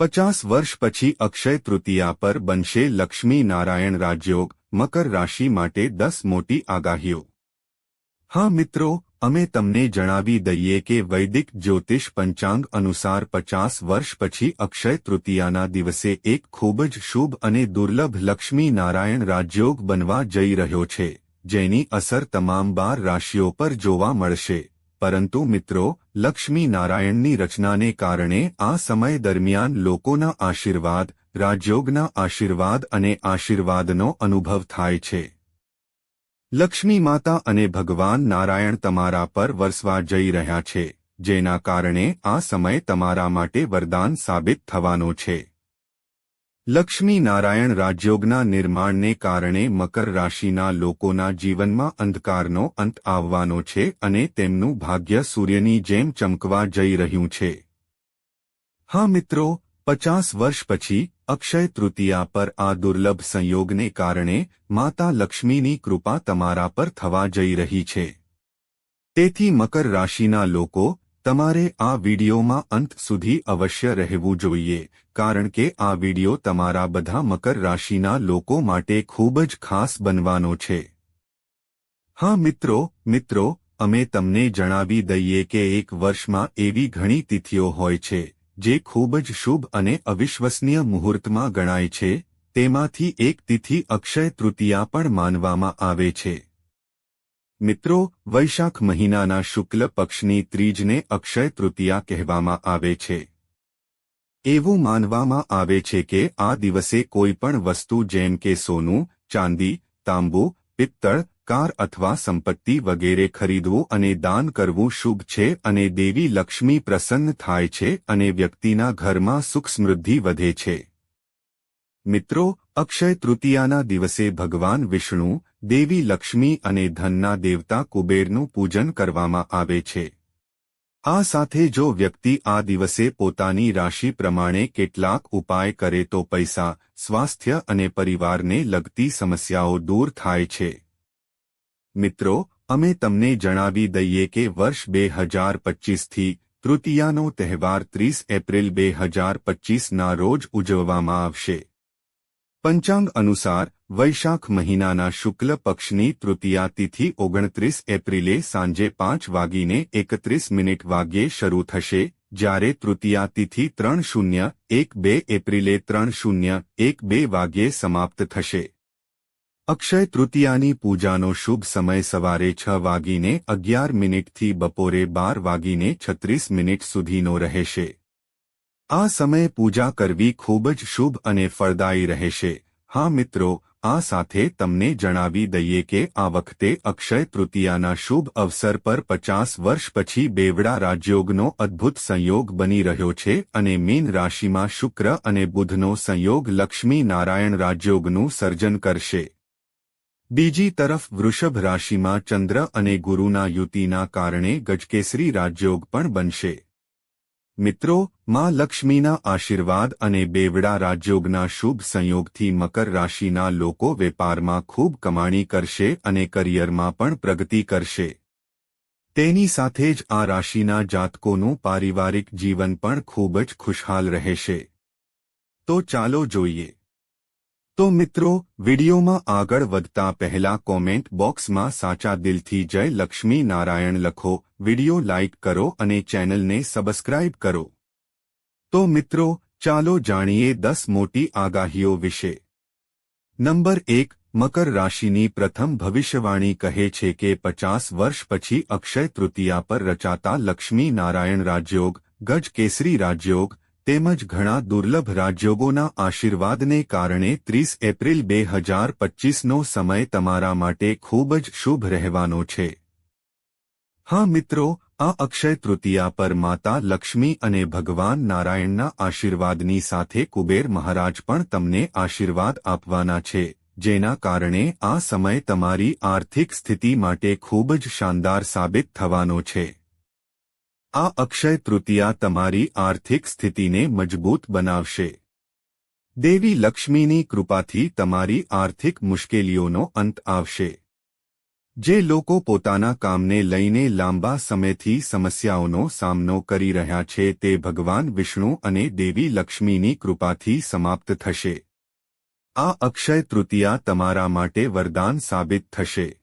પચાસ વર્ષ પછી અક્ષય તૃતીયા પર બનશે લક્ષ્મી નારાયણ રાજયોગ, મકર રાશિ માટે દસ મોટી આગાહીઓ. હા મિત્રો, અમે તમને જણાવી દઈએ કે વૈદિક જ્યોતિષ પંચાંગ અનુસાર પચાસ વર્ષ પછી અક્ષય તૃતીયાના દિવસે એક ખૂબ જ શુભ અને દુર્લભ લક્ષ્મી નારાયણ રાજયોગ બનવા જઈ રહ્યો છે, જેની અસર તમામ બાર રાશિઓ પર જોવા મળશે. પરંતુ મિત્રો લક્ષ્મી નારાયણની રચનાને કારણે આ સમય દરમિયાન લોકોના આશીર્વાદ, રાજયોગના આશીર્વાદ અને આશીર્વાદનો અનુભવ થાય છે. લક્ષ્મી માતા અને ભગવાન નારાયણ તમારા પર વરસવા જઈ રહ્યા છે, જેના કારણે આ સમય તમારા માટે વરદાન સાબિત થવાનો છે. લક્ષ્મી નારાયણ રાજયોગના નિર્માણને કારણે મકર રાશિના લોકોના જીવનમાં અંધકારનો અંત આવવાનો છે અને તેમનું ભાગ્ય સૂર્યની જેમ ચમકવા જઈ રહ્યું છે. હા મિત્રો, પચાસ વર્ષ પછી અક્ષય તૃતીયા પર આ દુર્લભ સંયોગને કારણે માતા લક્ષ્મીની કૃપા તમારા પર થવા જઈ રહી છે. તેથી મકર રાશિના લોકો તમારે આ વિડીયોમાં અંત સુધી અવશ્ય રહેવું જોઈએ, કારણ કે આ વીડિયો તમારા બધા મકર રાશિના લોકો માટે ખૂબ જ ખાસ બનવાનો છે. હા મિત્રો મિત્રો, અમે તમને જણાવી દઈએ કે એક વર્ષમાં એવી ઘણી તિથિઓ હોય છે, જે ખૂબ જ શુભ અને અવિશ્વસનીય મુહૂર્તમાં ગણાય છે, તેમાંથી એક તિથિ અક્ષય તૃતીયા પણ માનવામાં આવે છે. મિત્રો, વૈશાખ મહિનાના શુક્લ પક્ષની ત્રીજને અક્ષય તૃતીયા કહેવામાં આવે છે. એવું માનવામાં આવે છે કે આ દિવસે કોઈપણ વસ્તુ જેમ કે સોનું, ચાંદી, તાંબુ, પિત્તળ, કાર અથવા સંપત્તિ વગેરે ખરીદવું અને દાન કરવું શુભ છે અને દેવી લક્ષ્મી પ્રસન્ન થાય છે અને વ્યક્તિના ઘરમાં સુખ સમૃદ્ધિ વધે છે. મિત્રો, અક્ષય તૃતીયાના દિવસે ભગવાન વિષ્ણુ દેવી લક્ષ્મી અને ધનના દેવતા કુબેરનું પૂજન કરવામાં આવે છે. આ સાથે જો વ્યક્તિ આ દિવસે પોતાની રાશિ પ્રમાણે કેટલાક ઉપાય કરે તો પૈસા, સ્વાસ્થ્ય અને પરિવારને લગતી સમસ્યાઓ દૂર થાય છે. મિત્રો, અમે તમને જણાવી દઈએ કે વર્ષ બે હજાર પચ્ચીસથી તૃતીયાનો તહેવાર ત્રીસ એપ્રિલ બે હજાર પચ્ચીસના રોજ ઉજવવામાં આવશે. પંચાંગ અનુસાર, વૈશાખ મહિનાના શુક્લ પક્ષની તૃતીયા તિથિ ઓગણત્રીસ એપ્રિલે સાંજે પાંચ વાગીને એકત્રીસ મિનિટ વાગ્યે શરૂ થશે, જ્યારે તૃતીયા તિથિ ત્રણ શૂન્ય, એક બે એપ્રિલે ત્રણ શૂન્ય, એક બે વાગ્યે સમાપ્ત થશે. અક્ષય તૃતીયાની પૂજાનો શુભ સમય સવારે છ વાગીને અગિયાર મિનિટથી બપોરે બાર વાગીને છત્રીસ મિનિટ સુધીનો રહેશે. આ સમયે પૂજા કરવી ખૂબ જ શુભ અને ફળદાયી રહેશે. હા મિત્રો, આ સાથે તમને જણાવી દઈએ કે આ વખતે અક્ષય તૃતીયાના શુભ અવસર પર પચાસ વર્ષ પછી બેવડા રાજયોગનો અદ્ભુત સંયોગ બની રહ્યો છે અને મીન રાશિમાં શુક્ર અને બુધનો સંયોગ લક્ષ્મી નારાયણ રાજયોગનું સર્જન કરશે. બીજી તરફ વૃષભ રાશિમાં ચંદ્ર અને ગુરુના યુતિના કારણે ગજકેસરી રાજયોગ પણ બનશે. મિત્રો, માં લક્ષ્મીના આશીર્વાદ અને બેવડા રાજયોગના શુભ સંયોગથી મકર રાશિના લોકો વેપારમાં ખૂબ કમાણી કરશે અને કરિયરમાં પણ પ્રગતિ કરશે. તેની સાથે જ આ રાશિના જાતકોનું પારિવારિક જીવન પણ ખૂબ જ ખુશહાલ રહેશે. તો ચાલો જોઈએ. તો મિત્રો, વિડીયોમાં આગળ વધતા પહેલા કોમેન્ટ બોક્સમાં સાચા દિલથી જય લક્ષ્મી નારાયણ લખો, વીડિયો લાઇક કરો અને ચેનલને સબસ્ક્રાઇબ કરો. તો મિત્રો, ચાલો જાણીએ દસ મોટી આગાહીઓ વિશે. નંબર એક, મકર રાશિની પ્રથમ ભવિષ્યવાણી કહે છે કે પચાસ વર્ષ પછી અક્ષય તૃતીયા પર રચાતા લક્ષ્મી નારાયણ રાજયોગ, ગજ કેસરી રાજયોગ તેમજ ઘણા દુર્લભ રાજયોગોના આશીર્વાદને કારણે ત્રીસ એપ્રિલ બે હજાર પચ્ચીસનો સમય તમારા માટે ખૂબ જ શુભ રહેવાનો છે. હા મિત્રો, આ અક્ષય તૃતીયા પર માતા લક્ષ્મી અને ભગવાન નારાયણના આશીર્વાદની સાથે કુબેર મહારાજ પણ તમને આશીર્વાદ આપવાના છે, જેના કારણે આ સમય તમારી આર્થિક સ્થિતિ માટે ખૂબ જ શાનદાર સાબિત થવાનો છે. આ અક્ષય તૃતીયા તમારી આર્થિક સ્થિતિને મજબૂત બનાવશે. દેવી લક્ષ્મીની કૃપાથી તમારી આર્થિક મુશ્કેલીઓનો અંત આવશે. જે લોકો પોતાના કામને લઈને લાંબા સમયથી સમસ્યાઓનો સામનો કરી રહ્યા છે તે ભગવાન વિષ્ણુ અને દેવી લક્ષ્મીની કૃપાથી સમાપ્ત થશે. આ અક્ષય તૃતીયા તમારા માટે વરદાન સાબિત થશે.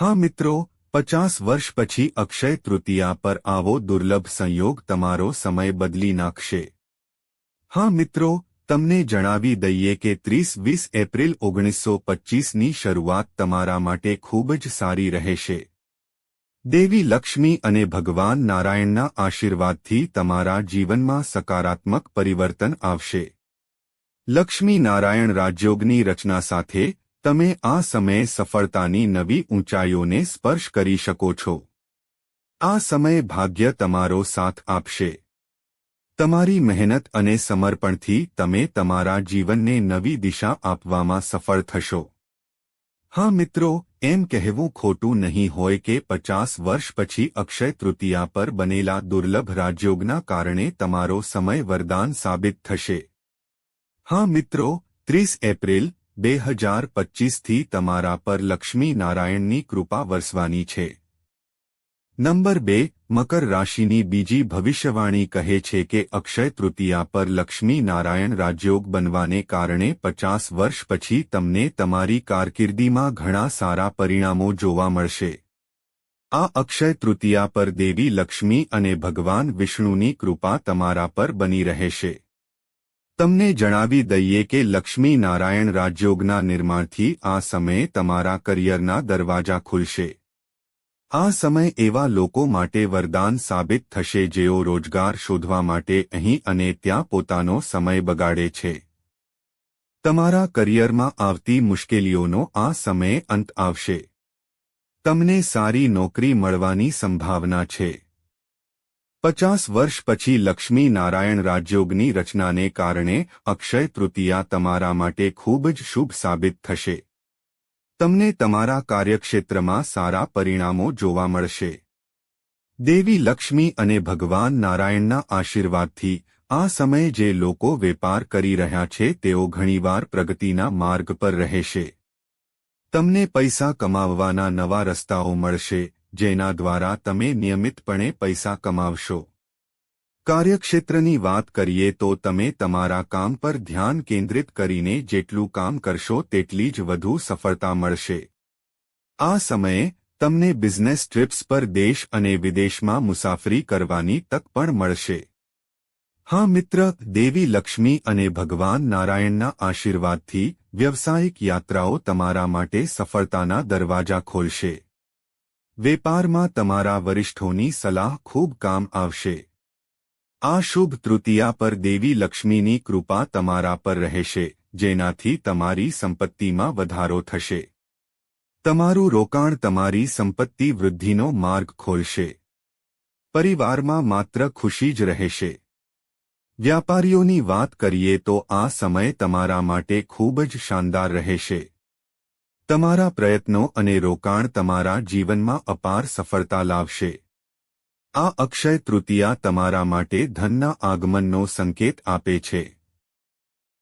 હા મિત્રો પચાસ વર્ષ પછી અક્ષય તૃતીયા પર આવો દુર્લભ સંયોગ તમારો સમય બદલી નાખશે. હા મિત્રો, તમને જણાવી દઈએ કે ત્રીસ વીસ એપ્રિલ ઓગણીસો પચ્ચીસની શરૂઆત તમારા માટે ખૂબ જ સારી રહેશે. દેવી લક્ષ્મી અને ભગવાન નારાયણના આશીર્વાદથી તમારા જીવનમાં સકારાત્મક પરિવર્તન આવશે. લક્ષ્મી નારાયણ રાજયોગની રચના સાથે તમે આ સમયે સફળતાની નવી ઊંચાઈઓને સ્પર્શ કરી શકો છો. આ સમય ભાગ્ય તમારો સાથ આપશે. તમારી મહેનત અને સમર્પણથી તમે તમારા જીવનને નવી દિશા આપવામાં સફળ થશો. હા મિત્રો, એમ કહેવું ખોટું નહીં હોય કે પચાસ વર્ષ પછી અક્ષય તૃતીયા પર બનેલા દુર્લભ રાજયોગના કારણે તમારો સમય વરદાન સાબિત થશે. હા મિત્રો, ત્રીસ એપ્રિલ બે હજાર પચ્ચીસથી તમારા પર લક્ષ્મી નારાયણની કૃપા વરસવાની છે. નંબર બે, મકર રાશિની બીજી ભવિષ્યવાણી કહે છે કે અક્ષય તૃતીયા પર લક્ષ્મી નારાયણ રાજયોગ બનવાને કારણે પચાસ વર્ષ પછી તમને તમારી કારકિર્દીમાં ઘણા સારા પરિણામો જોવા મળશે. આ અક્ષય તૃતીયા પર દેવી લક્ષ્મી અને ભગવાન વિષ્ણુની કૃપા તમારા પર બની રહેશે. તમને જણાવી દઈએ કે લક્ષ્મી નારાયણ રાજયોગના નિર્માણથી આ સમયે તમારા કરિયરના દરવાજા ખુલશે. આ સમય એવા લોકો માટે વરદાન સાબિત થશે જેઓ રોજગાર શોધવા માટે અહીં અને ત્યાં પોતાનો સમય બગાડે છે. તમારા કરિયરમાં આવતી મુશ્કેલીઓનો આ સમયે અંત આવશે. તમને સારી નોકરી મળવાની સંભાવના છે. પચાસ વર્ષ પછી લક્ષ્મી નારાયણ રાજયોગની રચનાને કારણે અક્ષય તૃતીયા તમારા માટે ખૂબ જ શુભ સાબિત થશે. તમને તમારા કાર્યક્ષેત્રમાં સારા પરિણામો જોવા મળશે. દેવી લક્ષ્મી અને ભગવાન નારાયણના આશીર્વાદથી, આ સમયે જે લોકો વેપાર કરી રહ્યા છે તેઓ ઘણીવાર પ્રગતિના માર્ગ પર રહેશે. તમને પૈસા કમાવવાના નવા રસ્તાઓ મળશે જેના દ્વારા તમે નિયમિતપણે પૈસા કમાવશો. કાર્યક્ષેત્રની વાત કરીએ તો તમે તમારા કામ પર ધ્યાન કેન્દ્રિત કરીને જેટલું કામ કરશો તેટલી જ વધુ સફળતા મળશે. આ સમયે, તમને બિઝનેસ ટ્રીપ્સ પર દેશ અને વિદેશમાં મુસાફરી કરવાની તક પણ મળશે. હા મિત્ર, દેવી લક્ષ્મી અને ભગવાન નારાયણના આશીર્વાદથી વ્યવસાયિક યાત્રાઓ તમારા માટે સફળતાના દરવાજા ખોલશે. વેપારમાં તમારા વરિષ્ઠોની સલાહ ખૂબ કામ આવશે. આ શુભ તૃતીયા પર દેવી લક્ષ્મીની કૃપા તમારા પર રહેશે, જેનાથી તમારી સંપત્તિમાં વધારો થશે. તમારું રોકાણ તમારી સંપત્તિ વૃદ્ધિનો માર્ગ ખોલશે. પરિવારમાં માત્ર ખુશી જ રહેશે. વ્યાપારીઓની વાત કરીએ તો આ સમય તમારા માટે ખૂબ જ શાનદાર રહેશે. તમારા પ્રયત્નો અને રોકાણ તમારા જીવનમાં અપાર સફળતા લાવશે. આ અક્ષય તૃતીયા તમારા માટે ધનના આગમનનો સંકેત આપે છે.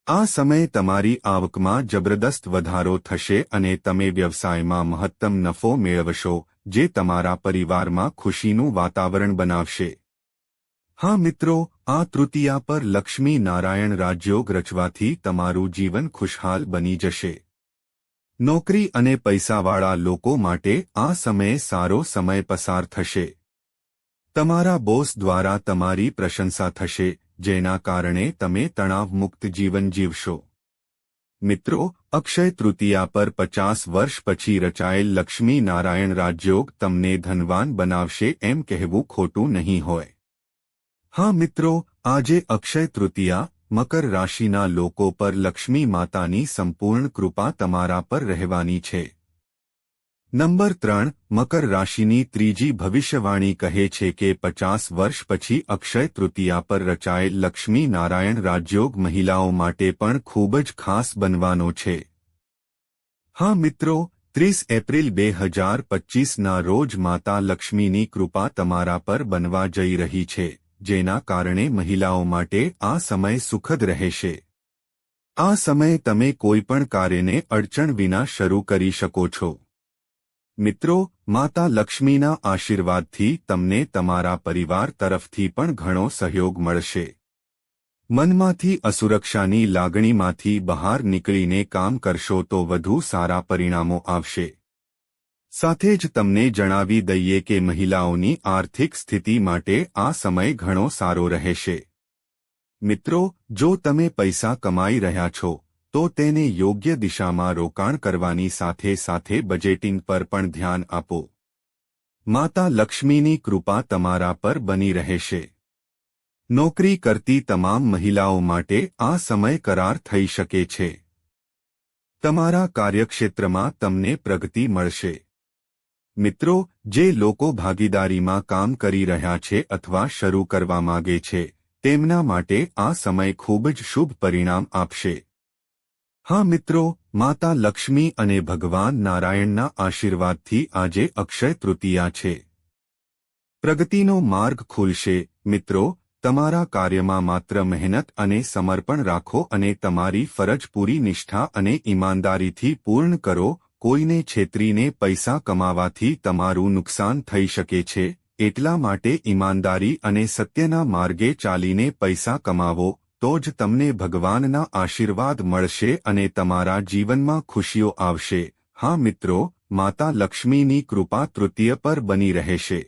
આ સમયે તમારી આવકમાં જબરદસ્ત વધારો થશે અને તમે વ્યવસાયમાં મહત્તમ નફો મેળવશો, જે તમારા પરિવારમાં ખુશીનું વાતાવરણ બનાવશે. હા મિત્રો, આ તૃતીયા પર લક્ષ્મી નારાયણ રાજયોગ રચવાથી તમારું જીવન ખુશહાલ બની જશે. નોકરી અને પૈસાવાળા લોકો માટે આ સમયે સારો સમય પસાર થશે. તમારા બોસ દ્વારા તમારી પ્રશંસા થશે, જેના કારણે તમે તણાવમુક્ત જીવન જીવશો. મિત્રો, અક્ષય તૃતીયા પર પચાસ વર્ષ પછી રચાયેલ લક્ષ્મી નારાયણ રાજયોગ તમને ધનવાન બનાવશે એમ કહેવું ખોટું નહીં હોય. હા મિત્રો, આજે અક્ષય તૃતીયા મકર રાશિના લોકો પર લક્ષ્મી માતાની સંપૂર્ણ કૃપા તમારા પર રહેવાની છે. નંબર ત્રણ, મકર રાશિની ત્રીજી ભવિષ્યવાણી કહે છે કે પચાસ વર્ષ પછી અક્ષય તૃતીયા પર રચાયેલ લક્ષ્મી નારાયણ રાજયોગ મહિલાઓ માટે પણ ખૂબ જ ખાસ બનવાનો છે. હા મિત્રો, ત્રીસ એપ્રિલ બે હજાર પચ્ચીસના રોજ માતા લક્ષ્મીની કૃપા તમારા પર બનવા જઈ રહી છે. જેના કારણે મહિલાઓ માટે આ સમય સુખદ રહેશે. આ સમયે તમે કોઈપણ કાર્યને અડચણ વિના શરૂ કરી શકો છો. મિત્રો, માતા લક્ષ્મીના આશીર્વાદથી તમને તમારા પરિવાર તરફથી પણ ઘણો સહયોગ મળશે. મનમાંથી અસુરક્ષાની લાગણીમાંથી બહાર નીકળીને કામ કરશો તો વધુ સારા પરિણામો આવશે. સાથે જ તમને જણાવી દઈએ કે મહિલાઓની આર્થિક સ્થિતિ માટે આ સમય ઘણો સારો રહેશે. મિત્રો, જો તમે પૈસા કમાઈ રહ્યા છો, તો તેને યોગ્ય દિશામાં રોકાણ કરવાની સાથે સાથે બજેટિંગ પર પણ ધ્યાન આપો. માતા લક્ષ્મીની કૃપા તમારા પર બની રહેશે. નોકરી કરતી તમામ મહિલાઓ માટે આ સમય કરાર થઈ શકે છે. તમારા કાર્યક્ષેત્રમાં તમને પ્રગતિ મળશે. મિત્રો, જે લોકો ભાગીદારીમાં કામ કરી રહ્યા છે અથવા શરૂ કરવા માગે છે, તેમના માટે આ સમય ખૂબ જ શુભ પરિણામ આપશે. હા મિત્રો, માતા લક્ષ્મી અને ભગવાન નારાયણના આશીર્વાદથી આજે અક્ષય તૃતીયા છે. પ્રગતિનો માર્ગ ખુલશે. મિત્રો, તમારા કાર્યમાં માત્ર મહેનત અને સમર્પણ રાખો અને તમારી ફરજ પૂરી નિષ્ઠા અને ઈમાનદારીથી પૂર્ણ કરો. કોઈને છેતરીને પૈસા કમાવાથી તમારું નુકસાન થઈ શકે છે, એટલા માટે ઈમાનદારી અને સત્યના માર્ગે ચાલીને પૈસા કમાવો, તો જ તમને ભગવાનના આશીર્વાદ મળશે અને તમારા જીવનમાં ખુશીઓ આવશે. હા મિત્રો, માતા લક્ષ્મીની કૃપા તૃતીય પર બની રહેશે.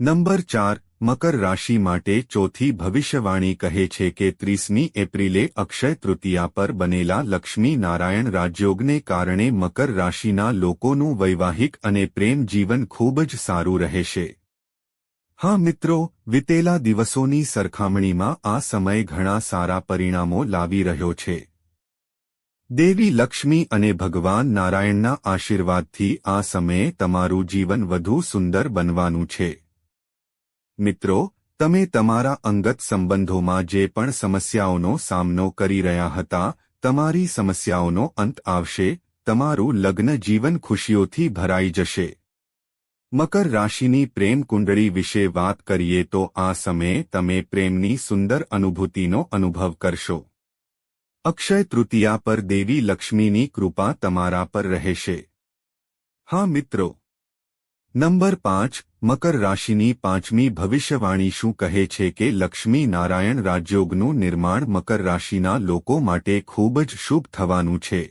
નંબર ચાર મકર રાશિ માટે ચોથી ભવિષ્યવાણી કહે છે કે ત્રીસમી એપ્રિલે અક્ષય તૃતીયા પર બનેલા લક્ષ્મી નારાયણ રાજયોગને કારણે મકર રાશિના લોકોનું વૈવાહિક અને પ્રેમ જીવન ખૂબ જ સારું રહેશે. હા મિત્રો, વિતેલા દિવસોની સરખામણીમાં આ સમય ઘણા સારા પરિણામો લાવી રહ્યો છે. દેવી લક્ષ્મી અને ભગવાન નારાયણના આશીર્વાદથી આ સમયે તમારું જીવન વધુ સુંદર બનવાનું છે. મિત્રો, તમે તમારા અંગત સંબંધોમાં જે પણ સમસ્યાઓનો સામનો કરી રહ્યા હતા, તમારી સમસ્યાઓનો અંત આવશે, તમારું લગ્ન જીવન ખુશીઓથી ભરાઈ જશે. મકર રાશિની પ્રેમ કુંડળી વિશે વાત કરીએ તો આ સમયે તમે પ્રેમની સુંદર અનુભૂતિનો અનુભવ કરશો. અક્ષય તૃતીયા પર દેવી લક્ષ્મીની કૃપા તમારા પર રહેશે. હા મિત્રો નંબર પાંચ, મકર રાશિની પાંચમી ભવિષ્યવાણી શું કહે છે કે લક્ષ્મી નારાયણ રાજયોગનું નિર્માણ મકર રાશિના લોકો માટે ખૂબ જ શુભ થવાનું છે?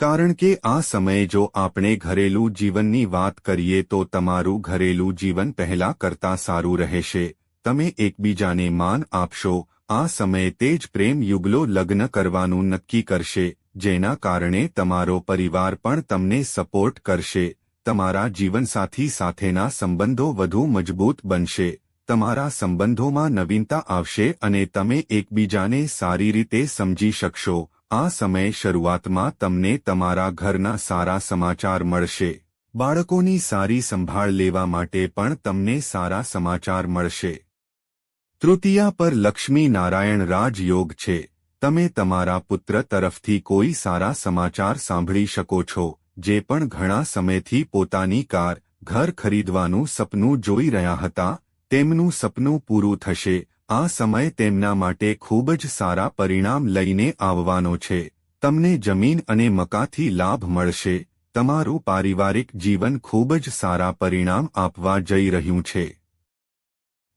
કારણ કે આ સમયે જો આપણે ઘરેલું જીવનની વાત કરીએ તો તમારું ઘરેલું જીવન પહેલા કરતાં સારું રહેશે. તમે એકબીજાને માન આપશો. આ સમયે તે જ પ્રેમ યુગલો લગ્ન કરવાનું નક્કી કરશે, જેના કારણે તમારો પરિવાર પણ તમને સપોર્ટ કરશે. તમારા જીવનસાથી સાથેના સંબંધો વધુ મજબૂત બનશે. તમારા સંબંધોમાં નવીનતા આવશે અને તમે એકબીજાને સારી રીતે સમજી શકશો. આ સમય શરૂઆતમાં તમને તમારા ઘરના સારા સમાચાર મળશે. બાળકોની સારી સંભાળ લેવા માટે પણ તમને સારા સમાચાર મળશે. તૃતીયા પર લક્ષ્મી નારાયણ રાજયોગ છે. તમે તમારા પુત્ર તરફથી કોઈ સારા સમાચાર સાંભળી શકો છો. જે પણ ઘણા સમયથી પોતાની કાર, ઘર ખરીદવાનું સપનું જોઈ રહ્યા હતા, તેમનું સપનું પૂરું થશે. આ સમય તેમના માટે ખૂબ જ સારા પરિણામ લઈને આવવાનો છે. તમને જમીન અને મકાથી લાભ મળશે. તમારું પારિવારિક જીવન ખૂબ જ સારા પરિણામ આપવા જઈ રહ્યું છે.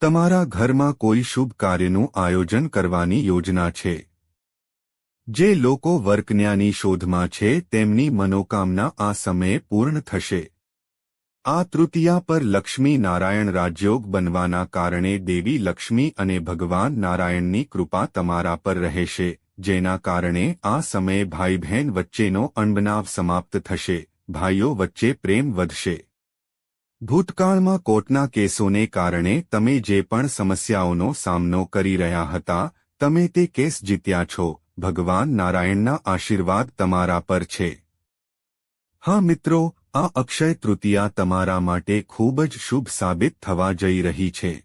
તમારા ઘરમાં કોઈ શુભ કાર્યનું આયોજન કરવાની યોજના છે. જે લોકો વર્કન્યાની શોધમાં છે, તેમની મનોકામના આ સમયે પૂર્ણ થશે. આ તૃતીયા પર લક્ષ્મી નારાયણ રાજયોગ બનવાના કારણે દેવી લક્ષ્મી અને ભગવાન નારાયણની કૃપા તમારા પર રહેશે, જેના કારણે આ સમયે ભાઈ બહેન વચ્ચેનો અણબનાવ સમાપ્ત થશે, ભાઈઓ વચ્ચે પ્રેમ વધશે. ભૂતકાળમાં કોર્ટના કેસોને કારણે તમે જે પણ સમસ્યાઓનો સામનો કરી રહ્યા હતા, તમે તે કેસ જીત્યા છો ભગવાન નારાયણના આશીર્વાદ તમારા પર છે. હા મિત્રો, આ અક્ષય તૃતીયા તમારા માટે ખૂબ જ શુભ સાબિત થવા જઈ રહી છે.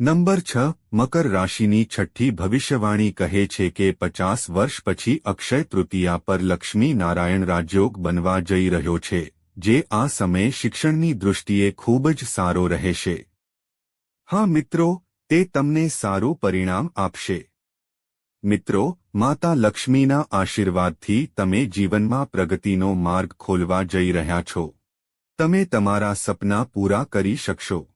નંબર છ, મકર રાશિની છઠ્ઠી ભવિષ્યવાણી કહે છે કે પચાસ વર્ષ પછી અક્ષય તૃતીયા પર લક્ષ્મી નારાયણ રાજયોગ બનવા જઈ રહ્યો છે, જે આ સમયે શિક્ષણની દૃષ્ટિએ ખૂબ જ સારો રહેશે. હા મિત્રો, તે તમને સારું પરિણામ આપશે. મિત્રો, માતા લક્ષ્મીના આશીર્વાદથી તમે જીવનમાં પ્રગતિનો માર્ગ ખોલવા જઈ રહ્યા છો. તમે તમારા સપના પૂરા કરી શકશો.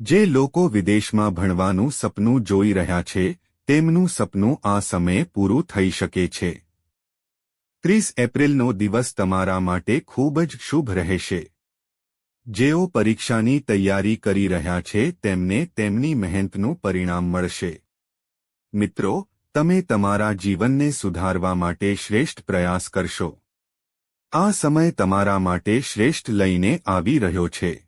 જે લોકો વિદેશમાં ભણવાનું સપનું જોઈ રહ્યા છે, તેમનું સપનું આ સમયે પૂરું થઈ શકે છે. ત્રીસ એપ્રિલનો દિવસ તમારા માટે ખૂબ જ શુભ રહેશે. જેઓ પરીક્ષાની તૈયારી કરી રહ્યા છે, તેમને તેમની મહેનતનું પરિણામ મળશે. મિત્રો તમે તમારા જીવનને સુધારવા માટે શ્રેષ્ઠ પ્રયાસ કરશો. આ સમય તમારા માટે શ્રેષ્ઠ લઈને આવી રહ્યો છે.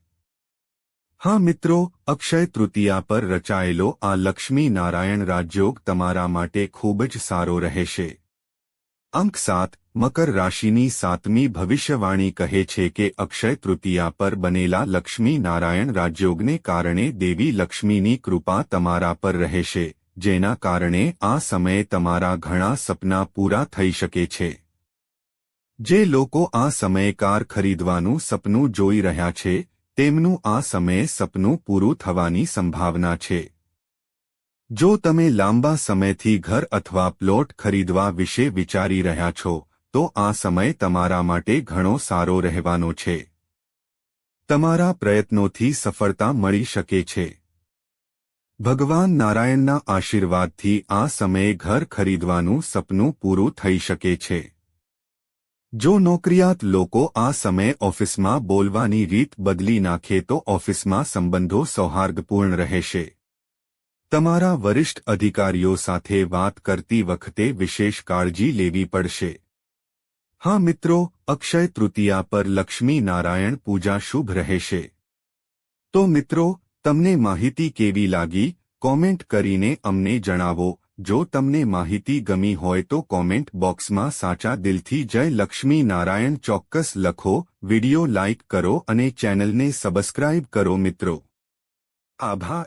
હા મિત્રો, અક્ષય તૃતીયા પર રચાયેલો આ લક્ષ્મી નારાયણ રાજયોગ તમારા માટે ખૂબ જ સારો રહેશે. અંક સાત, મકર રાશિની સાતમી ભવિષ્યવાણી કહે છે કે અક્ષય તૃતીયા પર બનેલા લક્ષ્મી નારાયણ રાજયોગને કારણે દેવી લક્ષ્મીની કૃપા તમારા પર રહેશે. જેના કારણે આ સમયે તમારા ઘણા સપના પૂરા થઈ શકે છે. જે લોકો આ સમયે કાર ખરીદવાનું સપનું જોઈ રહ્યા છે, તેમનું આ સમયે સપનું પૂરું થવાની સંભાવના છે. જો તમે લાંબા સમયથી ઘર અથવા પ્લોટ ખરીદવા વિશે વિચારી રહ્યા છો, તો આ સમય તમારા માટે ઘણો સારો રહેવાનો છે. તમારા પ્રયત્નોથી સફળતા મળી શકે છે. ભગવાન નારાયણના આશીર્વાદથી આ સમયે ઘર ખરીદવાનું સપનું પૂરું થઈ શકે છે. જો નોકરિયાત લોકો આ સમયે ઓફિસમાં બોલવાની રીત બદલી નાખે તો ઓફિસમાં સંબંધો સૌહાર્દપૂર્ણ રહેશે. તમારા વરિષ્ઠ અધિકારીઓ સાથે વાત કરતી વખતે વિશેષ કાળજી લેવી પડશે. હા મિત્રો, અક્ષય તૃતીયા પર લક્ષ્મી નારાયણ પૂજા શુભ રહેશે. તો મિત્રો તમને માહિતી કેવી લાગી, કોમેન્ટ કરીને અમને જણાવો. જો તમને માહિતી ગમી હોય તો કોમેન્ટ બોક્સમાં સાચા દિલથી જય લક્ષ્મી નારાયણ ચોક્કસ લખો, વિડિયો લાઇક કરો અને ચેનલને સબસ્ક્રાઇબ કરો મિત્રો. આભાર.